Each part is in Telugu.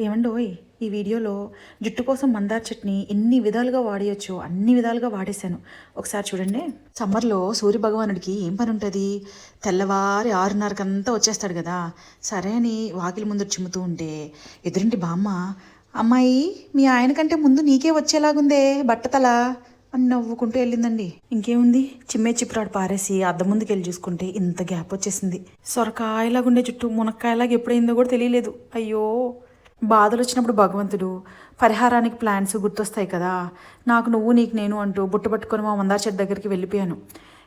ఏమండోయ్ ఈ వీడియోలో జుట్టు కోసం మందార చట్నీ ఎన్ని విధాలుగా వాడేయచ్చు అన్ని విధాలుగా వాడేశాను. ఒకసారి చూడండి. సమ్మర్లో సూర్య భగవానుడికి ఏం పని ఉంటుంది తెల్లవారి ఆరున్నరకంతా వచ్చేస్తాడు కదా. సరే అని వాకిలి ముందు చిమ్ముతూ ఉంటే ఎదురింటి బామ్మ అమ్మాయి మీ ఆయన కంటే ముందు నీకే వచ్చేలాగుందే బట్టతల అని నవ్వుకుంటూ వెళ్ళిందండి. ఇంకేముంది? చిమ్మే చిప్పురాడు పారేసి అద్దం ముందుకు వెళ్ళి చూసుకుంటే ఇంత గ్యాప్ వచ్చేసింది. సొరకాయలాగుండే చుట్టూ మునక్కాయలాగా ఎప్పుడైందో కూడా తెలియలేదు. అయ్యో! బాధలు వచ్చినప్పుడు భగవంతుడు పరిహారానికి ప్లాన్స్ గుర్తొస్తాయి కదా. నాకు నువ్వు నీకు నేను అంటూ బుట్ట పట్టుకొని మా మందార చెట్టు దగ్గరికి వెళ్ళిపోయాను.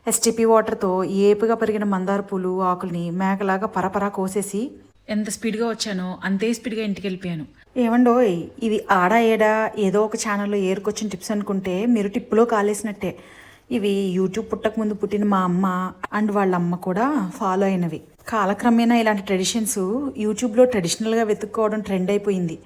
ఎస్టీపీ వాటర్తో ఏపుగా పెరిగిన మందార పూలు ఆకుల్ని మేకలాగా పరపరా కోసేసి ఎంత స్పీడ్గా వచ్చానో అంతే స్పీడ్గా ఇంటికి వెళ్ళిపోయాను. ఏమండోయ్ ఇవి ఆడా ఏడా? ఏదో ఒక ఛానల్లో ఏరుకొచ్చిన టిప్స్ అనుకుంటే మీరు టిప్పులో కాలేసినట్టే. ఇవి యూట్యూబ్ పుట్టక ముందు పుట్టిన మా అమ్మ అండ్ వాళ్ళ అమ్మ కూడా ఫాలో అయినవి. కాలక్రమేణా ఇలాంటి ట్రెడిషన్స్ యూట్యూబ్లో ట్రెడిషనల్గా వెతుక్కోవడం ట్రెండ్ అయిపోయింది.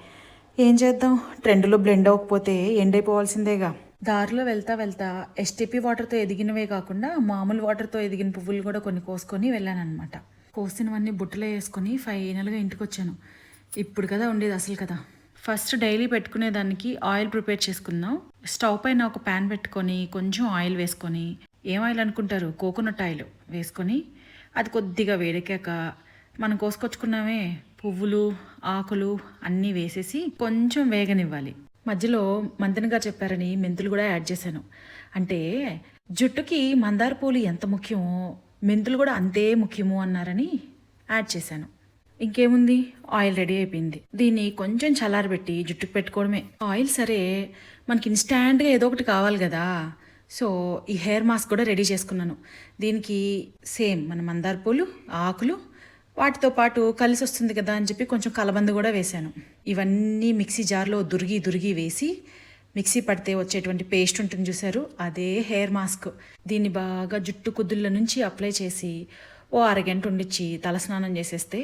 ఏం చేద్దాం? ట్రెండ్లో బ్లెండ్ అవ్వకపోతే ఎండ్ అయిపోవాల్సిందేగా దారిలో వెళ్తా వెళ్తా ఎస్టీపీ వాటర్తో ఎదిగినవే కాకుండా మామూలు వాటర్తో ఎదిగిన పువ్వులు కూడా కొన్ని కోసుకొని వెళ్ళానమాట కోసినవన్నీ బుట్టలో వేసుకొని ఫైనల్గా ఇంటికి వచ్చాను ఇప్పుడు కదా ఉండేది అసలు కదా ఫస్ట్ డైలీ పెట్టుకునే దానికి ఆయిల్ ప్రిపేర్ చేసుకుందాం. స్టవ్ పైన ఒక ప్యాన్ పెట్టుకొని కొంచెం ఆయిల్ వేసుకొని ఏం ఆయిల్ అనుకుంటారు? కోకోనట్ ఆయిల్ వేసుకొని అది కొద్దిగా వేడెక్కాక మనం కోసుకొచ్చుకున్నామే పువ్వులు ఆకులు అన్నీ వేసేసి కొంచెం వేగనివ్వాలి. మధ్యలో మందనగా చెప్పారని మెంతులు కూడా యాడ్ చేశాను. అంటే జుట్టుకి మందార పూలు ఎంత ముఖ్యమో మెంతులు కూడా అంతే ముఖ్యము అన్నారని యాడ్ చేశాను. ఇంకేముంది? ఆయిల్ రెడీ అయిపోయింది. దీన్ని కొంచెం చల్లారబెట్టి జుట్టుకు పెట్టుకోవడమే. ఆయిల్ సరే మనకి ఇన్స్టాంట్గా ఏదో ఒకటి కావాలి కదా. సో ఈ హెయిర్ మాస్క్ కూడా రెడీ చేసుకున్నాను. దీనికి సేమ్ మన మందార పూలు ఆకులు వాటితో పాటు కలిసి వస్తుంది కదా అని చెప్పి కొంచెం కలబంద కూడా వేశాను. ఇవన్నీ మిక్సీ జార్లో దురిగి దురిగి వేసి మిక్సీ పడితే వచ్చేటువంటి పేస్ట్ ఉంటుంది చూసారు అదే హెయిర్ మాస్క్. దీన్ని బాగా జుట్టు కుదుళ్ళ నుంచి అప్లై చేసి ఓ అరగంట ఉండిచ్చి తలస్నానం చేసేస్తే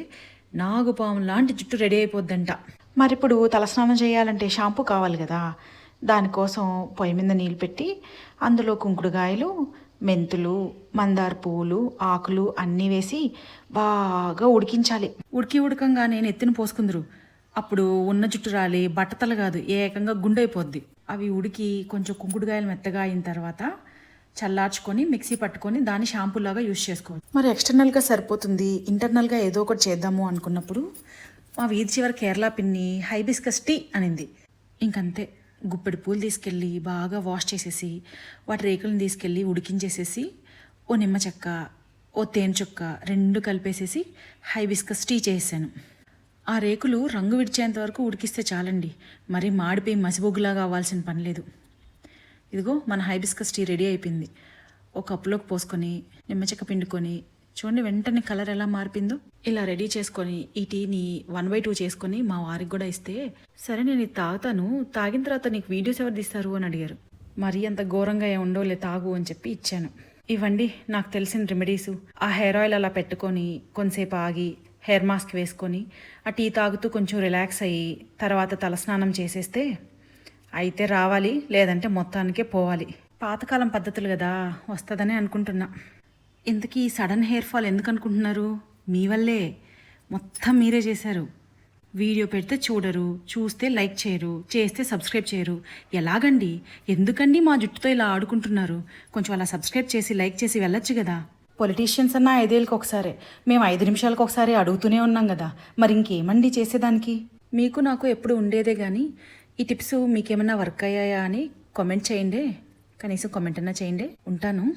నాగుపాము లాంటి జుట్టు రెడీ అయిపోద్దంట. మరి ఇప్పుడు తలస్నానం చేయాలంటే షాంపూ కావాలి కదా. దానికోసం పొయ్యి మీద నీళ్ళు పెట్టి అందులో కుంకుడుగాయలు మెంతులు మందార పువ్వులు ఆకులు అన్నీ వేసి బాగా ఉడికించాలి. ఉడికి ఉడకంగానే నెత్తిన పోసుకుందరు. అప్పుడు ఉన్న జుట్టు రాలి బట్టతల కాదు ఏకంగా గుండైపోద్ది అవి ఉడికి కొంచెం కుంకుడుగాయలు మెత్తగా అయిన తర్వాత చల్లార్చుకొని మిక్సీ పట్టుకొని దాన్ని షాంపూలాగా యూజ్ చేసుకోవచ్చు. మరి ఎక్స్టర్నల్గా సరిపోతుంది. ఇంటర్నల్గా ఏదో ఒకటి చేద్దాము అనుకున్నప్పుడు మా వీధి చివరి కేరళ పిన్ని హైబిస్కస్ టీ అనింది. ఇంకంతే. గుప్పెడు పూలు తీసుకెళ్ళి బాగా వాష్ చేసేసి వాటి రేకులను తీసుకెళ్ళి ఉడికించేసేసి ఓ నిమ్మ చెక్క ఓ తేనె చుక్క రెండు కలిపేసేసి హైబిస్కస్ టీ చేసాను ఆ రేకులు రంగు విడిచేంత వరకు ఉడికిస్తే చాలండి. మరి మాడిపోయి మసిబొగ్గులాగా అవ్వాల్సిన పని లేదు. ఇదిగో మన హైబిస్కస్ టీ రెడీ అయిపోయింది. ఒక కప్పులోకి పోసుకొని నిమ్మచెక్క పిండుకొని చూడండి వెంటనే కలర్ ఎలా మార్పిందో ఇలా రెడీ చేసుకొని ఈ టీని వన్ బై టూ చేసుకొని మా వారికి కూడా ఇస్తే సరే నేను ఇది తాగుతాను తాగిన తర్వాత నీకు వీడియోస్ ఎవరు తీస్తారు అని అడిగారు. మరీ అంత ఘోరంగా ఏ ఉండోలే తాగు అని చెప్పి ఇచ్చాను. ఇవ్వండి నాకు తెలిసిన రెమెడీస్ ఆ హెయిర్ ఆయిల్ అలా పెట్టుకొని కొంతసేపు ఆగి హెయిర్ మాస్క్ వేసుకొని ఆ టీ తాగుతూ కొంచెం రిలాక్స్ అయ్యి తర్వాత తలస్నానం చేసేస్తే అయితే రావాలి లేదంటే మొత్తానికే పోవాలి. పాతకాలం పద్ధతులు కదా వస్తుందని అనుకుంటున్నా. ఇంతకీ ఈ సడన్ హెయిర్ ఫాల్ ఎందుకు అనుకుంటున్నారు మీ వల్లే. మొత్తం మీరే చేశారు. వీడియో పెడితే చూడరు చూస్తే లైక్ చేయరు చేస్తే సబ్స్క్రైబ్ చేయరు. ఎలాగండి? ఎందుకండి మా జుట్టుతో ఇలా ఆడుకుంటున్నారు? కొంచెం అలా సబ్స్క్రైబ్ చేసి లైక్ చేసి వెళ్ళొచ్చు కదా పొలిటీషియన్స్ అన్న ఐదేళ్ళకి ఒకసారి. మేము ఐదు నిమిషాలకు ఒకసారి అడుగుతూనే ఉన్నాం కదా మరి ఇంకేమండి చేసేదానికి? మీకు నాకు ఎప్పుడు ఉండేదే కానీ ఈ టిప్స్ మీకేమైనా వర్క్ అయ్యాయా అని కామెంట్ చేయండి. కనీసం కామెంట్ అన్నా చేయండి. ఉంటాను.